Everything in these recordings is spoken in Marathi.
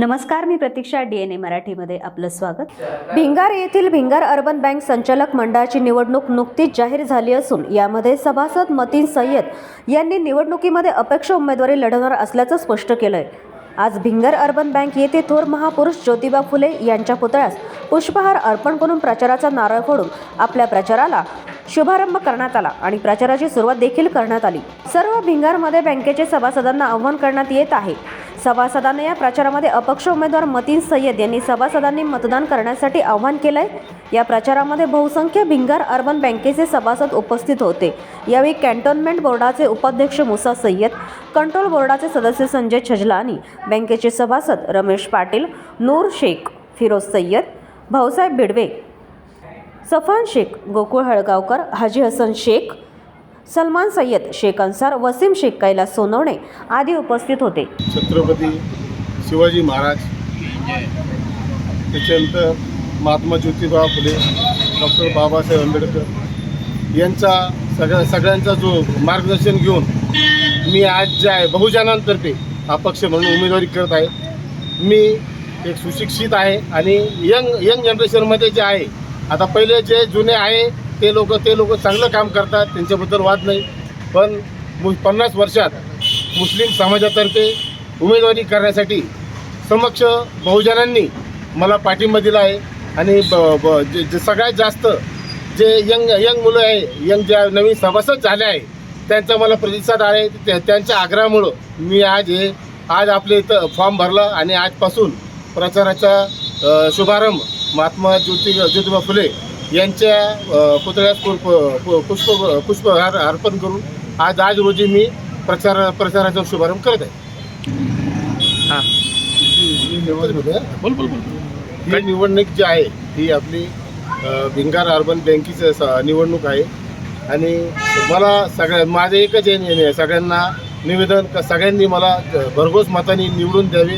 नमस्कार मी प्रतीक्षा डी एन ए मराठीमध्ये आपलं स्वागत. भिंगार येथील भिंगार अर्बन बँक संचालक मंडळाची निवडणूक नुकतीच जाहीर झाली असून यामध्ये सभासद मतीन सय्यद यांनी निवडणुकीमध्ये अपेक्ष उमेदवारी लढवणार असल्याचं स्पष्ट केलंय. आज भिंगार अर्बन बँक येथे थोर महापुरुष ज्योतिबा फुले यांच्या पुतळ्यास पुष्पहार अर्पण करून प्रचाराचा नारळ फोडून आपल्या प्रचाराला शुभारंभ करण्यात आला आणि प्रचाराची सुरुवात देखील करण्यात आली. सर्व भिंगारमध्ये बँकेचे सभासदांना आव्हान करण्यात येत आहे. सभासदांना या प्रचारामध्ये अपक्ष उमेदवार मतीन सय्यद यांनी सभासदांनी मतदान करण्यासाठी आवाहन केलंय. या प्रचारामध्ये बहुसंख्य भिंगार अर्बन बँकेचे सभासद उपस्थित होते. यावेळी कॅन्टोन्मेंट बोर्डाचे उपाध्यक्ष मुसा सय्यद कंट्रोल बोर्डाचे सदस्य संजय छजलानी बँकेचे सभासद रमेश पाटील नूर शेख फिरोज सय्यद भाऊसाहेब बिडवे सफान शेख गोकुळ हळगावकर हाजी हसन शेख सलमान सय्यद शेख अन्सार वसीम शेख कैलास सोनवणे आदी उपस्थित होते. छत्रपती शिवाजी महाराज त्याच्यानंतर महात्मा ज्योतिबा फुले डॉक्टर बाबासाहेब आंबेडकर यांचा सगळ्या सगळ्यांचा जो मार्गदर्शन घेऊन मी आज जे आहे बहुजनांतर्फे अपक्ष म्हणून उमेदवारी करत आहे. मी एक सुशिक्षित आहे आणि यंग यंग जनरेशनमध्ये जे आहे आता पहिले जे जुने आहे ते लोक ते लोक चांगलं काम करतात त्यांच्याबद्दल वाद नाही. पण मु पन्नास वर्षात मुस्लिम समाजातर्फे उमेदवारी करण्यासाठी समक्ष बहुजनांनी मला पाठिंबा दिला आहे. आणि ब ब जे जे सगळ्यात जास्त जे यंग यंग मुलं आहे यंग ज्या नवीन सभासद झाले आहे त्यांचा मला प्रतिसाद आहे. त्या त्यांच्या आग्रहामुळं मी आज हे आज आपल्या इथं फॉर्म भरला आणि आजपासून प्रचाराचा शुभारंभ महात्मा ज्योति ज्योतिबा फुले यांच्या पुतळ्यास पुष्प पुष्प पुष्पहार अर्पण करून आज आज रोजी मी प्रचार प्रचाराचा शुभारंभ करत आहे. बोल बोल ही निवडणूक जी आहे ही आपली भिंगार अर्बन बँकेची स- निवडणूक आहे. आणि मला सगळ्या माझं एकच आहे सगळ्यांना निवेदन का सगळ्यांनी मला भरघोस मताने निवडून द्यावे.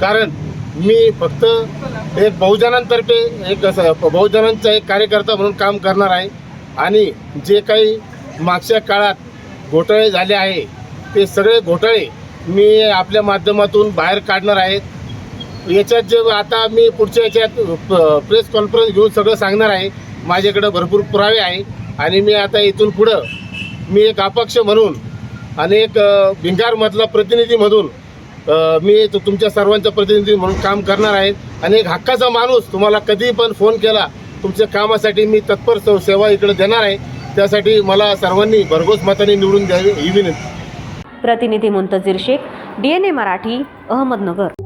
कारण मी फक्त एक बहुजनांतर्फे एक असं बहुजनांचा एक कार्यकर्ता म्हणून काम करणार आहे. आणि जे काही मागच्या काळात घोटाळे झाले आहे ते सगळे घोटाळे मी आपल्या माध्यमातून बाहेर काढणार आहेत याच्यात जे आता मी पुढच्या याच्यात प- प्रेस कॉन्फरन्स घेऊन सगळं सांगणार आहे. माझ्याकडं भरपूर पुरावे आहे. आणि मी आता इथून पुढं मी एक अपक्ष म्हणून आणि एक भिंगारमधला प्रतिनिधी म्हणून मी तुमच्या सर्वांचा प्रतिनिधी म्हणून काम करणार आहे. आणि एक हक्काचा माणूस तुम्हाला कधी पण फोन केला तुमच्या कामासाठी मी तत्पर सेवा इकडे देणार आहे. त्यासाठी मला सर्वांनी भरघोस मताने निवडून द्यावी ही विनंती. प्रतिनिधी Muntazir Shaikh D N A Marathi Ahmednagar.